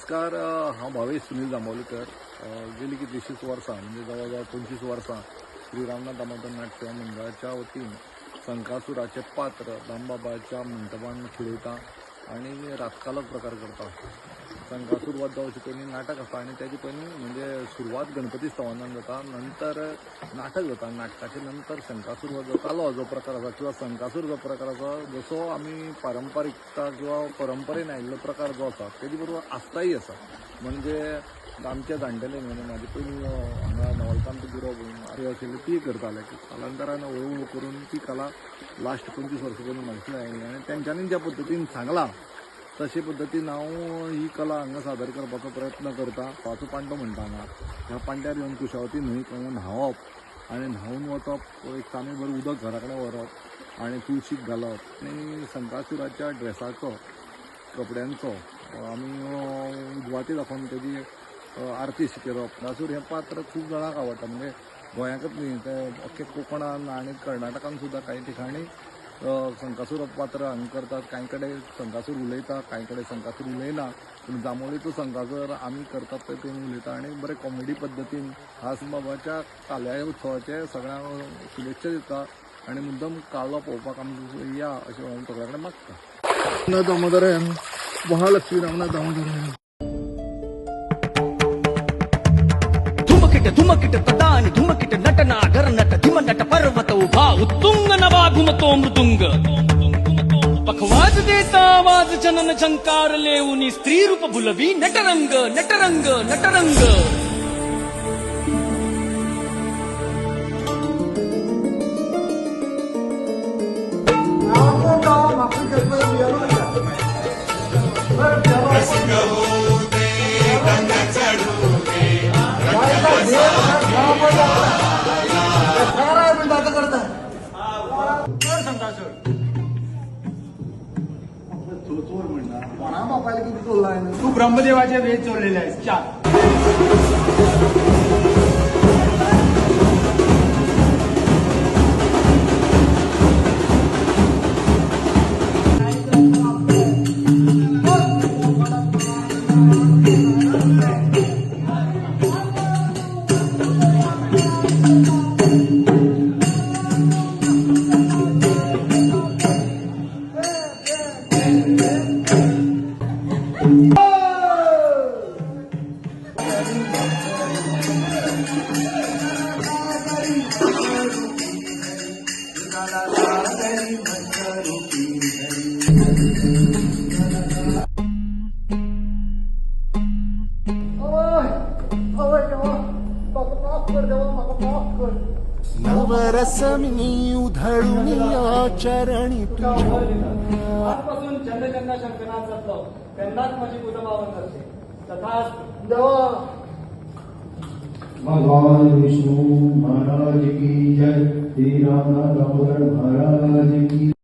नमस्कार हा हांव भावेश सुनील जांभवलीकर अ, गेली कितलींशींच वर्सां म्हणजे जवळ जवळ पंचवीस वर्सां श्री रामनाथ दामोदर नाट्य मंडळाच्या वतीन संकासुराचे पात्र दामबाबाच्या मंडपान खेळयता आणि राजकालक प्रकार करता. संकासूर वध जावची पयलीं नाटक आसता आनी तेजे पयलीं म्हणजे सुरवात गणपती स्तवानान जाता नंतर नाटक जाता नाटकाचे नंतर संकासूर जो कालो जो प्रकार आसा किंवा संकासूर जो प्रकार आसा जसो आमी पारंपारीकता किंवा परंपरेन आयिल्लो प्रकार जो आसा तेजे बरोबर आस्थायी आसा म्हणजे आमच्या जाणटेले म्हणजे म्हाजे पयलीं हांगा नवलकांत गुरव आरे आशिल्ले ती करताले कालांतरान हळूहळू करून ती कला लास्ट पंचवीस वर्सां पयलीं म्हाका आयली आनी तेंच्यांनी ज्या पद्दतीन सांगलां तशे पद्दतीन हांव ही कला हांगा सादर करपाचो प्रयत्न करता पाचू पांडो म्हणटा हांगा ह्या पांड्यार येवन कुशावती न्हंयक न्हांवप. आनी न्हांवन वचप एक तांबे उदक घरा कडेन व्हरप आनी तुळशीक घालप. आनी संकासुराच्या ड्रेसाचो कपड्यांचो आमी उजवाती दाखोवन तेजी आरती करप नासूर हें पात्र खूब जाणांक आवडटा म्हणजे गोंयाकच न्ही ते अख्खे कोकणान आनी कर्नाटकान सुद्दां काही ठिकाणी संकासूर पात्र हांगा करतात कांय कडेन संकासूर उलयता कांय कडेन संकासूर उलयना. पूण जांबोळेचो संकासूर आमी करतात ते उलयता आनी बरे कॉमेडी पद्दतीन हासबाबाच्या काल्या उत्सवाचे सगळ्यांक शुभेच्छा दिता आनी मुद्दम कालो पळोवपाक आमी या अशें हांव सगळ्या कडेन मागता दामोदरन महालक्ष्मी रामनाथ दामोदरन धुमकिट धुमकिट तदानी धुमकिट नटना घर नट ನಟ ಪರ್ವತವು ಭಾ ಉತ್ತುಂಗ ನವಾಗುಮತೋ ಮೃದುಂಗ ಪಖವಾದ ದೇತಾವಾದ ಜನನ ಝಂಕಾರಲೇವು ನೀ ಸ್ತ್ರೀ ರೂಪ ಬುಲವಿ ನಟರಂಗ ನಟರಂಗ ನಟರಂಗ Thank you. चोर म्हणणार? कोणा बापायला किती चोरला आहे तू ब्रह्मदेवाचे वेद चोरलेले आहेस. चार नवरसमी उधळून चरणी तुझ्या आजपासून चंद्रचंद्र शंकरनाथ जातलो तेन्नाच माझी पूजा पावन जातली तथाच भगवान विष्णु महाराज की जय। श्री रामनाथ दामोदर महाराज की